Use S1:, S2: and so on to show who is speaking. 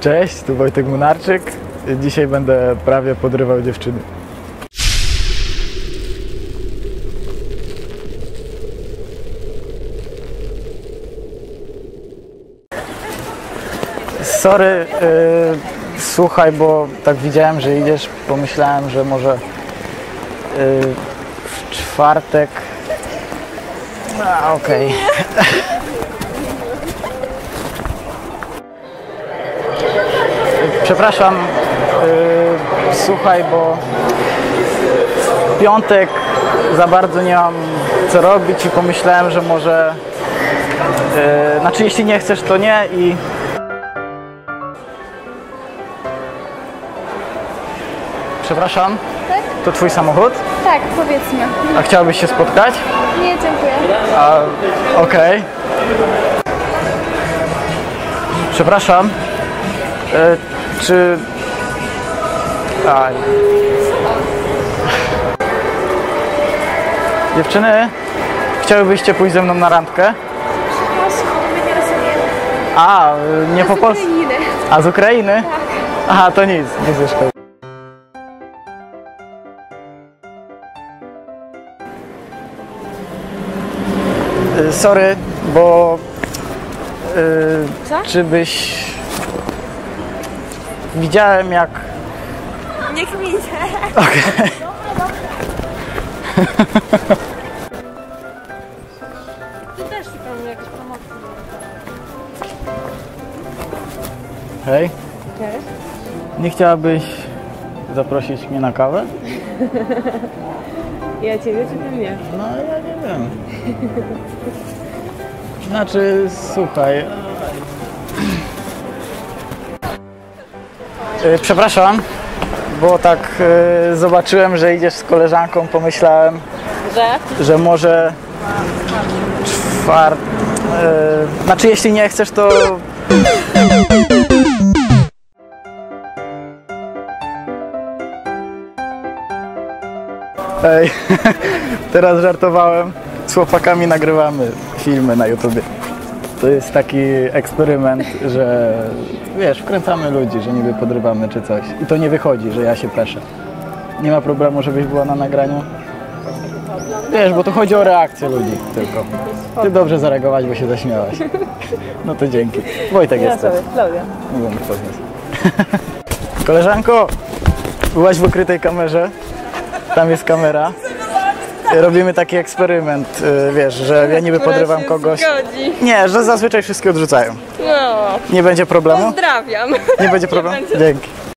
S1: Cześć, tu Wojtek Munarczyk. Dzisiaj będę prawie podrywał dziewczyny. Sorry, yy, słuchaj, bo tak widziałem, że idziesz, pomyślałem, że może yy, w czwartek. A, okej. Przepraszam, yy, słuchaj, bo w piątek za bardzo nie mam co robić i pomyślałem, że może. Yy, znaczy, jeśli nie chcesz, to nie i. Przepraszam,
S2: Tak?
S1: to twój samochód?
S2: Tak, powiedzmy.
S1: A chciałbyś się spotkać?
S2: Nie, dziękuję.
S1: A, okej. Przepraszam. E, czy... A. Dziewczyny, chciałybyście pójść ze mną na randkę? A, nie po polsku. A z Ukrainy? Aha, to nic, ze szkoły. Y, Sorry, bo y,
S2: Co?
S1: czy byś widziałem jak
S2: Niech mi idzie.
S1: Okej.
S2: Tu też szukam jakiejś pomocy.
S1: Hej,
S2: Cześć.
S1: nie chciałabyś zaprosić mnie na kawę?
S2: Ja ciebie czy ty mnie?
S1: No ja nie wiem. Znaczy, słuchaj. Przepraszam, bo tak y, zobaczyłem, że idziesz z koleżanką, pomyślałem,
S2: Że?
S1: że może czwart... y, Znaczy, jeśli nie chcesz, to... Ej, teraz żartowałem. Z chłopakami nagrywamy filmy na YouTubie. To jest taki eksperyment, że wiesz, wkręcamy ludzi, że niby podrywamy czy coś. I to nie wychodzi, że ja się peszę. Nie ma problemu, żebyś była na nagraniu. Wiesz, bo tu chodzi o reakcję ludzi tylko. Ty dobrze zareagować, bo się zaśmiałaś. No to dzięki. Wojtek jest.
S2: Klaudia.
S1: Nie będę podniósł. Koleżanko, byłaś w ukrytej kamerze. Tam jest kamera. Robimy taki eksperyment, y, wiesz, że ja niby podrywam kogoś.
S3: Zgodzi.
S1: Nie, że zazwyczaj wszystkie odrzucają.
S3: No,
S1: Nie będzie problemu?
S3: pozdrawiam.
S1: Nie będzie problemu?
S3: będzie.
S1: Dzięki.